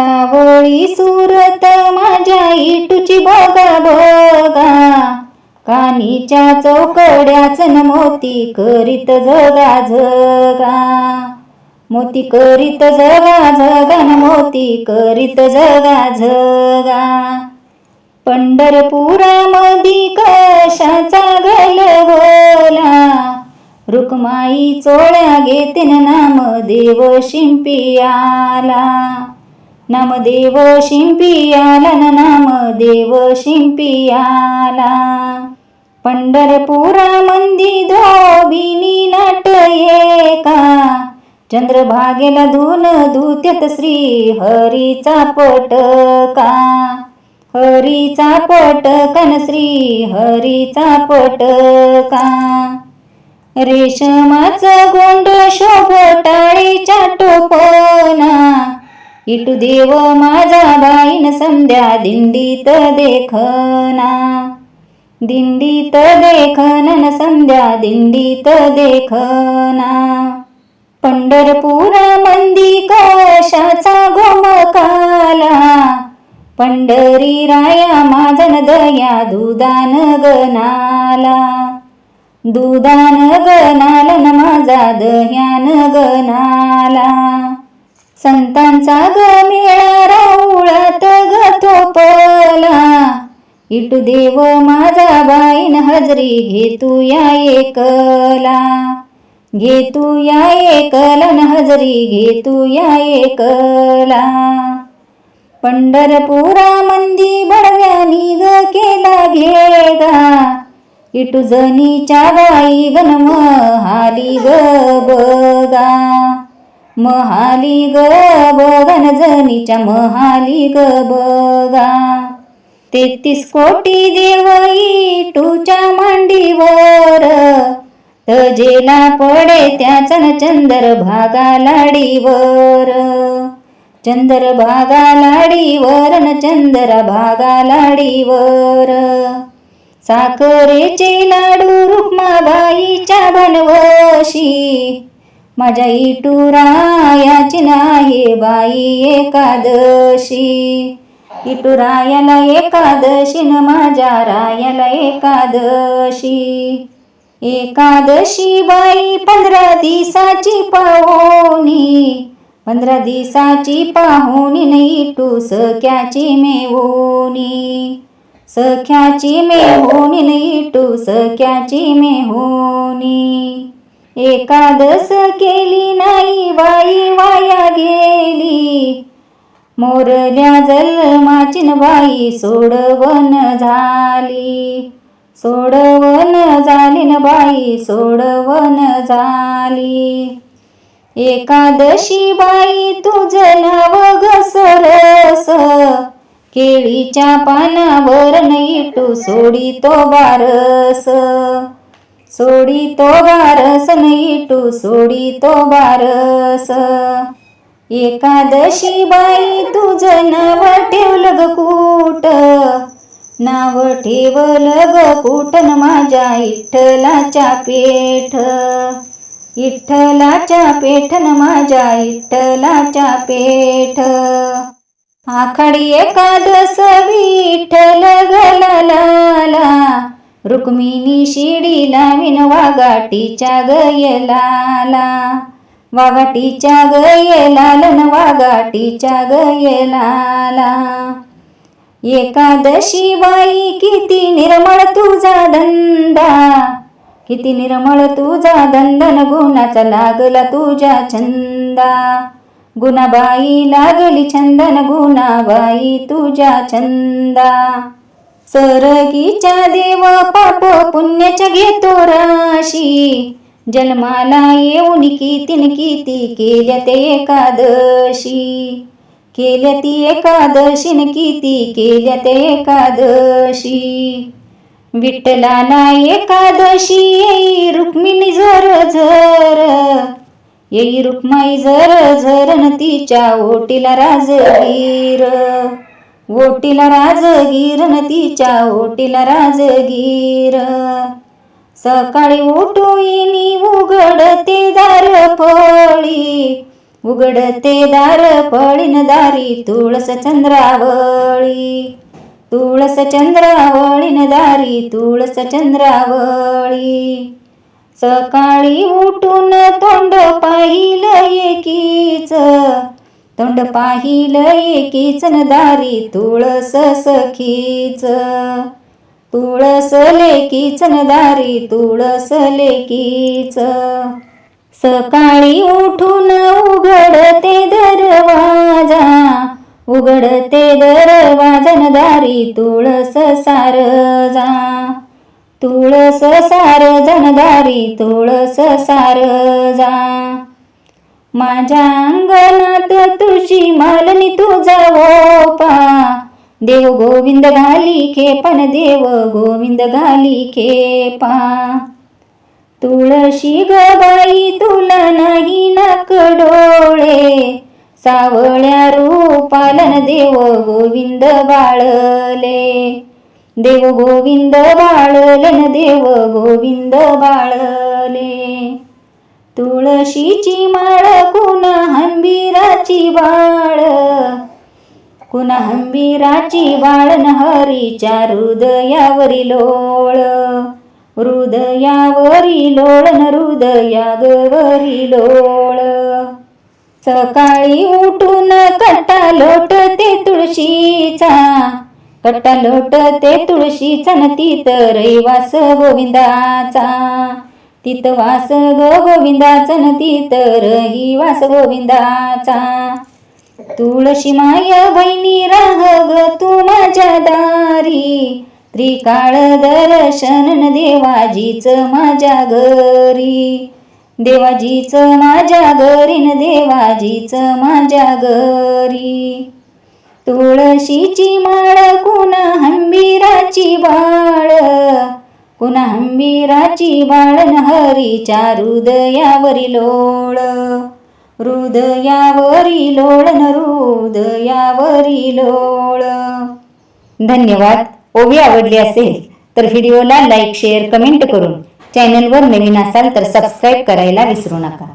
सावळी सुरत माझ्या इटूची बघा बघा. कानीच्या चौकड्याच न मोती करीत जगा जगा. मोती करीत जगा जगा न मोती करीत जगा जगा. पंढरपुरामधी कशाचा गलबला रुक्माई चोळ्या घेते नाम देव शिंपियाला नामदेव शिंपियाला न नामदेव शिंपियाला. पंढरपुरामंदी धोबिनी नाट एका. चंद्रभागेला धुन धुत्यात श्री हरीचा पटका. हरीचा पटकन श्री हरीचा पटका. रेशमाचा गोंड शोभटाळीच्या टोपना इटू देव माझा बाईन संध्या दिंडीत देखना. दिंडीत देखनन संध्या दिंडीत देखना. पंढरपुरा मंदी कशाचा घोमकाला पंढरी राया माझन दया दुदान गनाला. दुदान गनाला न माझा दह्यान गनाला. संतांचा ग मेळा राऊळात ग थोपला इटू देव माझा बाईन हजरी घेतू या एकला. घेतू या एकला न हजरी घेतू या एकला. पंढरपुरा मंदी बडव्यानी ग केला घेगा इटू जनीच्या बाई गन महाली ग बगा. महाली ग बगन जनीच्या महाली ग बघा. तेहतीस कोटी देवई टूच्या मांडीवर. तजेला पडे त्याचा न चंदर भागा लाडीवर चंदर भागा लाडीवर न चंदर भागा लाडीवर साखरेचे लाडू रुक्माबाईच्या बनवशी माझ्या इटुरायाची नाही बाई एकादशी. इटुरायाला एकादशी न माझ्या रायाला एकादशी. एकादशी बाई पंधरा दिसाची पाहुणी. पंधरा दिसाची पाहुणी नाही टू सख्याची मेहुणी. सख्याची मेहुणी नाही टू सख्याची मेहुणी. एकादस केली नाही बाई वाया गेली. मोरल्या जन्माची बाई सोडवन झाली. सोडवन झाली न बाई सोडवन झाली. एकादशी बाई तुझ नाव घसरस केळीच्या पानावर नाही तू सोडी तो बारस सोडी तो बारस नाही सोडी तो बारस एकादशी बाई तुझं नाव ठेवलं ग कुट. नाव ठेवलं ग कुटन माझ्या इठ्ठलाच्या पेठ. इठ्ठलाच्या पेठन माझ्या इठ्ठलाच्या पेठ. आखाडी एकादस विठ्ठल गला रुक्मिणी शिडीला लावीन वागाटीच्या गयलाला वागाटीच्या गयलाला न वागाटीच्या गयलाला एकादशी बाई किती निर्मळ तुझा धंदा किती निर्मळ तुझा दंदन गुणाचा लागला तुझ्या छंदा गुणाबाई लागली छंदन गुणाबाई तुझ्या छंदा सरगीच्या देव पाप पुण्याच्या घेतो राशी. जन्माला येऊन कितीन किती केल्या ते एकादशी. केल्या ती एकादशीन किती केल्या ते एकादशी. विठ्ठलाला एकादशी येई रुक्मिणी झर झर. येई रुक्माई झर झरन तिच्या ओटीला राजवीर. ओटीला राजगीर न तिच्या ओटीला राजगीर सकाळी उठूनी उघडते दार फळी. उघडते दार पळीन दारी तुळस चंद्रावळी. तुळस चंद्रावळीन दारी तुळस चंद्रावळी. सकाळी उठून तोंड पाहिलं एकीच. तोंड पाहिलं एकीच न दारी तुळस सखीच. तुळस लेकीच न दारी तुळस लेकीच सकाळी उठून उघडते दरवाजा उघडते दरवाजा दारी तुळस सारजा. तुळस सार जनदारी तुळस सारजा. माझ्या अंगणात तुळशी मालनी तुझा ओपा देव गोविंद घाली खेपन देव गोविंद घाली खेपा. तुळशी गबाई तुला नाही नक डोळे. सावळ्या रूपालन देव गोविंद बाळले. देव गोविंद बाळले देव गोविंद बाळले. तुळशीची माळ कुण हंबीराची बाळ कुणा हंबीराची बाळ न हरीच्या हृदयावरी लोळ. हृदयावरी लोळ न हृदयावरी लोळ. सकाळी उठून कट्टा लोटते तुळशीचा कट्टा लोटते तुळशीचा न ती तर रैवास गोविंदाचा. तित वास गो गोविंदाचा न तित रही वास गोविंदाचा. तुळशी माया बहिणी राह ग तू माझ्या दारी. त्रिकाळ दर्शन न देवाजीच माझ्या घरी. देवाजीच माझ्या घरी न देवाजीच माझ्या घरी. तुळशीची माळ कुणा हंबीराची बाळ हरीच्या हृदयावरी लोळ हृदयावरी लोळ न हृदयावरी लोळ धन्यवाद. ओवी आवडली असेल तर व्हिडिओला लाईक शेअर कमेंट करून चॅनलवर नवीन असाल तर सबस्क्राईब करायला विसरू नका.